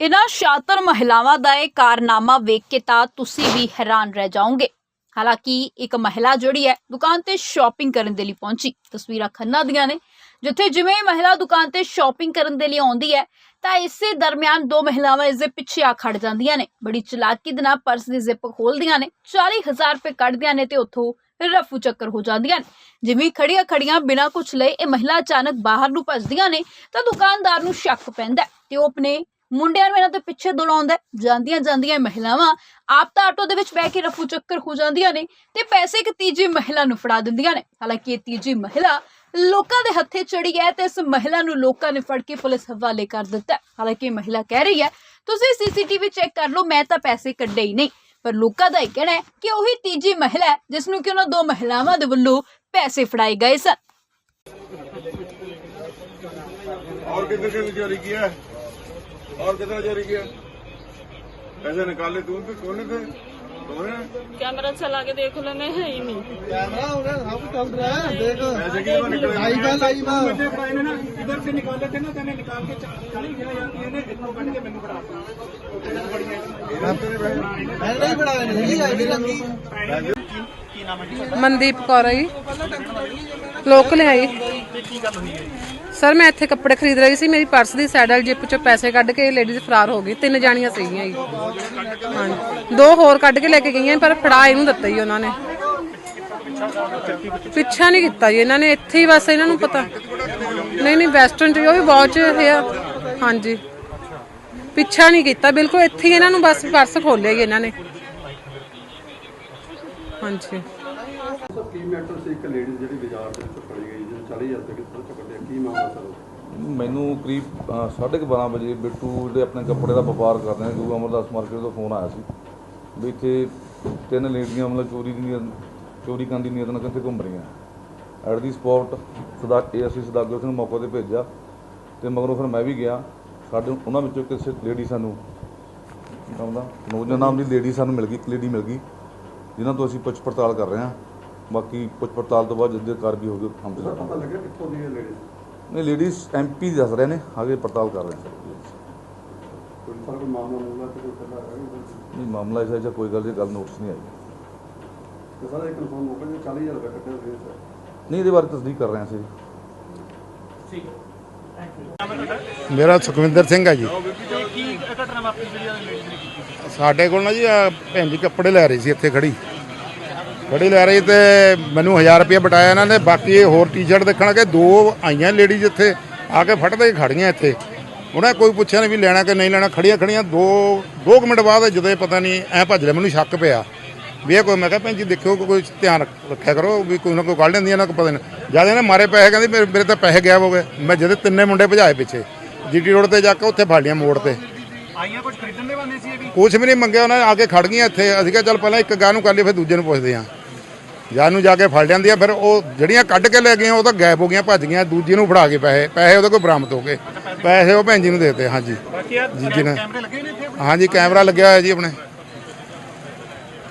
ਇਹਨਾਂ ਸ਼ਾਤਰ ਮਹਿਲਾਵਾਂ ਦਾ ਇਹ ਕਾਰਨਾਮਾ ਵੇਖ ਕੇ ਤਾਂ ਤੁਸੀਂ ਵੀ ਹੈਰਾਨ ਰਹਿ ਜਾਓਗੇ। ਹਾਲਾਂਕਿ ਇੱਕ ਮਹਿਲਾ ਜਿਹੜੀ ਹੈ, ਦੁਕਾਨ ਤੇ ਸ਼ਾਪਿੰਗ ਕਰਨ ਦੇ ਲਈ ਪਹੁੰਚੀ। ਤਸਵੀਰਾਂ ਖੰਨਾ ਦੀਆਂ ਨੇ, ਜਿੱਥੇ ਜਿਵੇਂ ਹੀ ਮਹਿਲਾ ਦੁਕਾਨ ਤੇ ਸ਼ਾਪਿੰਗ ਕਰਨ ਦੇ ਲਈ ਆਉਂਦੀ ਹੈ, ਤਾਂ ਇਸੇ ਦਰਮਿਆਨ ਦੋ ਮਹਿਲਾਵਾਂ ਇਸ ਦੇ ਪਿੱਛੇ ਆ ਖੜ ਜਾਂਦੀਆਂ ਨੇ। ਬੜੀ ਚਲਾਕੀ ਦੇ ਨਾਲ ਪਰਸ ਦੀ ਜ਼ਿਪ ਖੋਲਦੀਆਂ ਨੇ 40000 ਰੁਪਏ ਕੱਢਦੀਆਂ ਨੇ ਤੇ ਉੱਥੋਂ ਰਫੂ ਚੱਕਰ ਹੋ ਜਾਂਦੀਆਂ ਨੇ। ਜਿਵੇਂ ਖੜੀਆਂ ਖੜੀਆਂ ਬਿਨਾਂ ਕੁਝ ਲਏ ਇਹ ਮਹਿਲਾ ਅਚਾਨਕ ਬਾਹਰ ਨੂੰ ਭੱਜਦੀਆਂ ਨੇ, ਤਾਂ ਦੁਕਾਨਦਾਰ ਨੂੰ ਸ਼ੱਕ ਪੈਂਦਾ ਤੇ ਉਹ ਆਪਣੇ ਮੁੰਡਿਆਂ ਨੂੰ ਇਹਨਾਂ ਦੇ ਪਿੱਛੇ ਦੌੜਾਉਂਦਾ ਹੈ। ਜਾਂਦੀਆਂ ਜਾਂਦੀਆਂ ਇਹ ਮਹਿਲਾਵਾਂ ਆਪ ਤਾਂ ਆਟੋ ਦੇ ਵਿੱਚ ਬਹਿ ਕੇ ਰਫੂ ਚੱਕਰ ਹੋ ਜਾਂਦੀਆਂ ਨੇ ਤੇ ਪੈਸੇ ਇੱਕ ਤੀਜੀ ਮਹਿਲਾ ਨੂੰ ਫੜਾ ਦਿੰਦੀਆਂ ਨੇ ਹਾਲਾਂਕਿ ਇਹ ਤੀਜੀ ਮਹਿਲਾ ਲੋਕਾਂ ਦੇ ਹੱਥੇ ਚੜੀ ਹੈ ਤੇ ਇਸ ਮਹਿਲਾ ਨੂੰ ਲੋਕਾਂ ਨੇ ਫੜ ਕੇ ਪੁਲਿਸ ਹਵਾਲੇ ਕਰ ਦਿੱਤਾ ਹੈ। ਹਾਲਾਂਕਿ ਇਹ ਮਹਿਲਾ ਕਹਿ ਰਹੀ ਹੈ ਤੁਸੀਂ ਸੀਸੀਟੀਵੀ ਚੈੱਕ ਕਰ ਲਓ ਮੈਂ ਤਾਂ ਪੈਸੇ ਕੱਢੇ ਹੀ ਨਹੀਂ ਪਰ ਲੋਕਾਂ ਦਾ ਇਹ ਕਹਿਣਾ ਹੈ ਕਿ ਉਹੀ ਤੀਜੀ ਮਹਿਲਾ ਹੈ ਜਿਸ ਨੂੰ ਕਿ ਉਹਨਾਂ ਦੋ ਮਹਿਲਾਵਾਂ ਦੇ ਵੱਲੋਂ ਪੈਸੇ ਫੜਾਏ ਗਏ ਸਨ और कितने से चोरी किया है? और कितना चोरी किया पैसे निकाले तू थे कौन थे कौन है कैमरा चला के देख लो मैं है ही नहीं कैमरा उधर सब चल रहा है देख पैसे कितने निकले लाइव है लाइव है इधर से निकाले थे ना मैंने निकाल के चली गया जाती है ना इनको कट के मैंने बढ़ा मैंने नहीं बढ़ाया नहीं आईडी लगी ਮਨਦੀਪ ਕੌਰ ਹੈ ਜੀ ਲੋਕਲ ਹੈ ਜੀ ਸਰ, ਮੈਂ ਇੱਥੇ ਕੱਪੜੇ ਖਰੀਦ ਰਹੀ ਸੀ, ਮੇਰੀ ਪਰਸ ਦੀ ਸਾਈਡਲ ਜਿਪ ਚੋਂ ਪੈਸੇ ਕੱਢ ਕੇ ਲੇਡੀਜ਼ ਫਰਾਰ ਹੋ ਗਈ ਤਿੰਨ ਜਾਣੀਆਂ ਸੀਗੀਆਂ ਜੀ। ਹਾਂਜੀ। ਦੋ ਹੋਰ ਕੱਢ ਕੇ ਲੈ ਕੇ ਗਈਆਂ ਪਰ ਫੜਾ ਇਹਨੂੰ ਦਿੱਤਾ ਜੀ ਉਹਨਾਂ ਨੇ। ਪਿੱਛਾ ਨਹੀਂ ਕੀਤਾ ਜੀ ਇਹਨਾਂ ਨੇ, ਇੱਥੇ ਹੀ ਬਸ ਇਹਨਾਂ ਨੂੰ ਪਤਾ। ਨਹੀਂ ਨਹੀਂ ਵੈਸਟਰਨ ਚ ਉਹ ਵੀ ਵਾਚ ਹੈ ਹਾਂਜੀ। ਪਿੱਛਾ ਨਹੀਂ ਕੀਤਾ, ਬਿਲਕੁਲ ਇੱਥੇ ਹੀ ਇਹਨਾਂ ਨੂੰ ਬਸ ਪਰਸ ਖੋਲਿਆ ਜੀ ਇਹਨਾਂ ਨੇ। ਹਾਂਜੀ। ਕੀ ਮੈਟਰ ਸੀ ਇੱਕ ਲੇਡੀ ਜਿਹੜੀ ਬਾਜ਼ਾਰ ਦੇ ਵਿੱਚ ਫੜੀ ਗਈ 40000 ਰੁਪਏ ਕਿੱਥੋਂ ਚੱਕਦੇ ਕੀ ਮਾਮਲਾ ਸਰ? ਮੈਨੂੰ ਕਰੀਬ ਅ, ਸਾਢੇ ਕੁ ਬਾਰਾਂ ਵਜੇ ਬਿੱਟੂ ਜਿਹੜੇ ਆਪਣੇ ਕੱਪੜੇ ਦਾ ਵਪਾਰ ਕਰਦੇ ਨੇ ਗੁਰੂ ਅਮਰਦਾਸ ਮਾਰਕੀਟ ਤੋਂ ਫੋਨ ਆਇਆ ਸੀ ਵੀ ਇੱਥੇ ਤਿੰਨ ਲੇਡੀਆਂ ਮਤਲਬ ਚੋਰੀ ਦੀ ਨੀਅਤ ਚੋਰੀ ਕਰਨ ਦੀ ਨੀਅਤ ਨਾਲ ਕਿੱਥੇ ਘੁੰਮ ਰਹੀਆਂ। ਐਟ ਦੀ ਸਪੌਟ ਸਦਾ ਅਸੀਂ ਸਦਾਗਰ ਸਿੰਘ ਮੌਕੇ ਤੇ ਭੇਜਿਆ ਤੇ ਮਗਰੋਂ ਫਿਰ ਮੈਂ ਵੀ ਗਿਆ। ਸਾਡੇ ਉਹਨਾਂ ਵਿੱਚੋਂ ਕਿਸੇ ਲੇਡੀ ਸਾਨੂੰ ਨਾਮ ਦਾ ਨੋਜਾ ਨਾਮ ਦੀ ਲੇਡੀ ਸਾਨੂੰ ਮਿਲ ਗਈ ਇੱਕ ਲੇਡੀ ਮਿਲ ਗਈ ਜਿਨ੍ਹਾਂ ਤੋਂ ਅਸੀਂ ਪੁੱਛ ਪੜਤਾਲ ਕਰ ਰਹੇ ਹਾਂ। ਬਾਕੀ ਪੁੱਛ ਪੜਤਾਲ ਤੋਂ ਬਾਅਦ ਜਿੱਦੇ ਕਾਰਵਾਈ ਹੋਊਗੀ ਕੰਮ ਤੇ ਪਤਾ ਲੱਗਿਆ ਕਿੱਥੋਂ ਦੀ ਇਹ ਲੇਡੀ ਨਹੀਂ ਲੇਡੀਜ਼ ਐਮਪੀ ਦੱਸ ਰਹੇ ਨੇ ਆਗੇ ਪੜਤਾਲ ਕਰ ਰਹੇ ਨੇ ਕੋਈ ਮਾਮਲਾ ਮੂਲਾ ਤੇ ਕੋਈ ਪਹਿਲਾਂ ਹੈ ਨਹੀਂ ਮਾਮਲਾ ਇਸ ਕੋਈ ਗੱਲ ਦੀ ਗੱਲ ਨੋਟਿਸ ਨਹੀਂ ਆਈ। ਤੇ ਸਰ ਇਹ ਕਨਫਰਮ ਹੋ ਗਿਆ ਕਿ 40000 ਰੁਪਏ ਕੱਟੇ ਹੋਏ ਸਰ। ਨਹੀਂ ਇਹਦੇ ਬਾਰੇ ਤਸਦੀਕ ਕਰ ਰਹੇ ਹਾਂ ਅਸੀਂ। ਮੇਰਾ ਸੁਖਵਿੰਦਰ ਸਿੰਘ ਹੈ ਜੀ। ਸਾਡੇ ਕੋਲ ਨਾ ਜੀ ਭੈਣ ਜੀ ਕੱਪੜੇ ਲੈ ਰਹੀ ਸੀ ਇੱਥੇ ਖੜੀ। ਲੈ ਰਹੀ ਤੇ ਮੈਨੂੰ 1000 ਰੁਪਏ ਬਟਾਇਆ ਇਹਨਾਂ ਨੇ ਬਾਕੀ ਇਹ ਹੋਰ ਟੀ-ਸ਼ਰਟ ਦੇਖਣ ਕੇ ਦੋ ਆਈਆਂ ਲੇਡੀਜ਼ ਇੱਥੇ ਆ ਕੇ ਫੜਦੇ ਹੀ ਖੜੀਆਂ ਇੱਥੇ। ਉਹਨਾਂ ਕੋਈ ਪੁੱਛਿਆ ਨਹੀਂ ਵੀ ਲੈਣਾ ਕਿ ਨਹੀਂ ਲੈਣਾ ਖੜੀਆਂ ਖੜੀਆਂ ਦੋ ਦੋ ਕੁ ਮਿੰਟ ਬਾਅਦ ਜਦੋਂ ਪਤਾ ਨਹੀਂ ਐ ਭੱਜ ਲਿਆ ਮੈਨੂੰ ਸ਼ੱਕ ਪਿਆ। ਵੀ ਇਹ ਕੋਈ ਮੈਂ ਕਿਹਾ ਭੈਣ ਜੀ ਦੇਖਿਓ ਕੋਈ- ਧਿਆਨ ਰੱਖ- ਰੱਖਿਆ ਕਰੋ ਵੀ ਕੋਈ ਨਾ ਕੋਈ ਕੱਢ ਲੈਂਦੀਆਂ ਨਾ ਕੋਈ ਪਤਾ ਨਹੀਂ ਜਦ ਇਹਨੇ ਮਾਰੇ ਪੈਸੇ ਕਹਿੰਦੀ ਮੇਰੇ ਮੇਰੇ ਤਾਂ ਪੈਸੇ ਗਾਇਬ ਹੋ ਗਏ। ਮੈਂ ਜਦੇ ਤਿੰਨੇ ਮੁੰਡੇ ਭਜਾਏ ਪਿੱਛੇ ਜੀਟੀ ਰੋਡ ਤੇ ਜਾ ਕੇ ਉੱਥੇ ਫੜ ਲਿਆ ਮੋੜ ਤੇ। ਆਈਆਂ ਕੁਝ ਖਰੀਦਣ ਦੇ ਬੰਦੇ ਸੀ ਇਹ ਵੀ? ਕੁਛ ਵੀ ਨਹੀਂ ਮੰਗਿਆ ਉਹਨਾਂ ਨੇ ਆ ਕੇ ਖੜ ਗਈਆਂ ਇੱਥੇ। ਅਸੀਂ ਕਿਹਾ ਚੱਲ ਪਹਿਲਾਂ ਇੱਕ ਗਾਹ ਨੂੰ ਕਰ ਲਈ ਫਿਰ ਦੂਜੇ ਨੂੰ ਪੁੱਛਦੇ ਆ ਜਾਂ ਨੂੰ ਜਾ ਕੇ ਫੜ ਲੈਂਦੀ ਆ ਫਿਰ ਉਹ ਜਿਹੜੀਆਂ ਕੱਢ ਕੇ ਲੈ ਗਈਆਂ ਉਹ ਤਾਂ ਗਾਇਬ ਹੋ ਗਈਆਂ ਭੱਜ ਗਈਆਂ ਦੂਜੀ ਨੂੰ ਫੜਾ ਕੇ ਪੈਸੇ ਪੈਸੇ ਉਹਦੇ ਕੋਲ ਬਰਾਮਦ ਹੋ ਗਏ। ਪੈਸੇ ਉਹ ਭੈਣ ਜੀ ਨੂੰ ਦੇਤੇ ਹਾਂਜੀ। ਬਾਕੀ ਜੀ ਜੀ ਨੇ। ਕੈਮਰੇ ਲੱਗੇ ਨੇ ਇੱਥੇ ਹਾਂਜੀ ਕੈਮਰਾ ਲੱਗਿਆ ਹੋਇਆ ਜੀ ਆਪਣੇ।